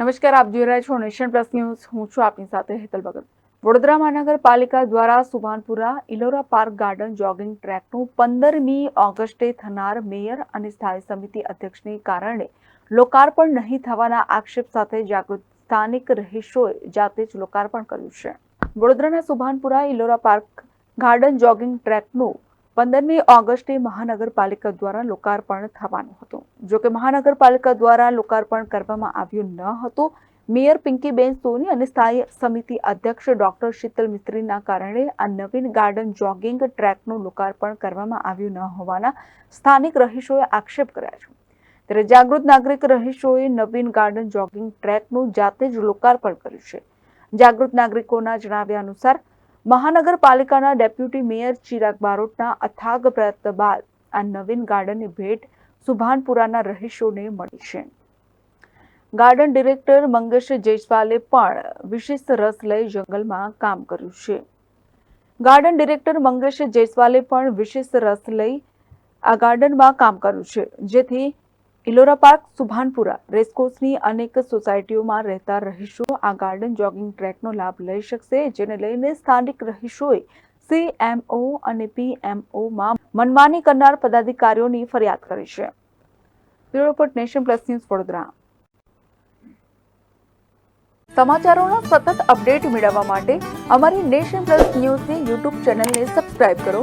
નમસ્કાર, આપ જોઈ રહ્યા છો નેશન પ્લસ ન્યૂઝ. હું છું આપની સાથે હેતલ ભગત. વડોદરા મહાનગરપાલિકા દ્વારા Subhanpura Ellora park garden jogging ટ્રેકનું પંદરમી ઓગસ્ટે થનાર મેયર અને સ્થાયી સમિતિ અધ્યક્ષને કારણે લોકાર્પણ નહીં થવાના આક્ષેપ સાથે જાગૃત સ્થાનિક રહીશોએ જાતે જ લોકાર્પણ કર્યું છે. વડોદરાના Subhanpura Ellora park garden jogging ટ્રેકનું પંદરમી ઓગસ્ટે મહાનગરપાલિકા દ્વારા લોકાર્પણ થવાનું હતું. જોકે મહાનગરપાલિકા દ્વારા લોકાર્પણ કરવામાં આવ્યું ન હતું, મેયર પિંકીબેન સોની અને સ્થાયી સમિતિ અધ્યક્ષ ડોક્ટર શીતલ મિસ્ત્રીના કારણે આ નવીન ગાર્ડન જોગિંગ ટ્રેકનું લોકાર્પણ કરવામાં આવ્યું ન હોવાના સ્થાનિક રહીશોએ આક્ષેપ કર્યા છે. ત્યારે જાગૃત નાગરિક રહીશોએ નવીન ગાર્ડન જોગિંગ ટ્રેકનું જાતે જ લોકાર્પણ કર્યું છે. જાગૃત નાગરિકોના જણાવ્યા અનુસાર મહાનગરપાલિકાના ડેપ્યુટી મેયર ચિરાગ બારોટના અથાગ પ્રયત્ન બાદ આ નવીન ગાર્ડનની ભેટ સુભાનપુરાના રહીશોને મળી છે. ગાર્ડન ડિરેક્ટર મંગેશ જયસ્વાલે પણ વિશેષ રસ લઈ જંગલમાં કામ કર્યું છે. ગાર્ડન ડિરેક્ટર મંગેશ જયસ્વાલે પણ વિશેષ રસ લઈ આ ગાર્ડનમાં કામ કર્યું છે, જેથી ઇલોરા પાર્ક, સુભાનપુરા. રેસકોર્સની અનેક સોસાયટીઓમાં રહેતા રહીશો આ ગાર્ડન જોગિંગ ટ્રેકનો લાભ લઈ શકશે, જેને લઈને સ્થાનિક રહીશોએ સીએમઓ અને પીએમઓમાં મનમાની કરનાર પદાધિકારીઓની ફરિયાદ કરી છે. Bureau Nation Plus News Vadodara. સમાચારોનો સતત અપડેટ મેળવવા માટે અમારી નેશન પ્લસ ન્યૂઝની યુટ્યુબ ચેનલને સબસ્ક્રાઇબ કરો.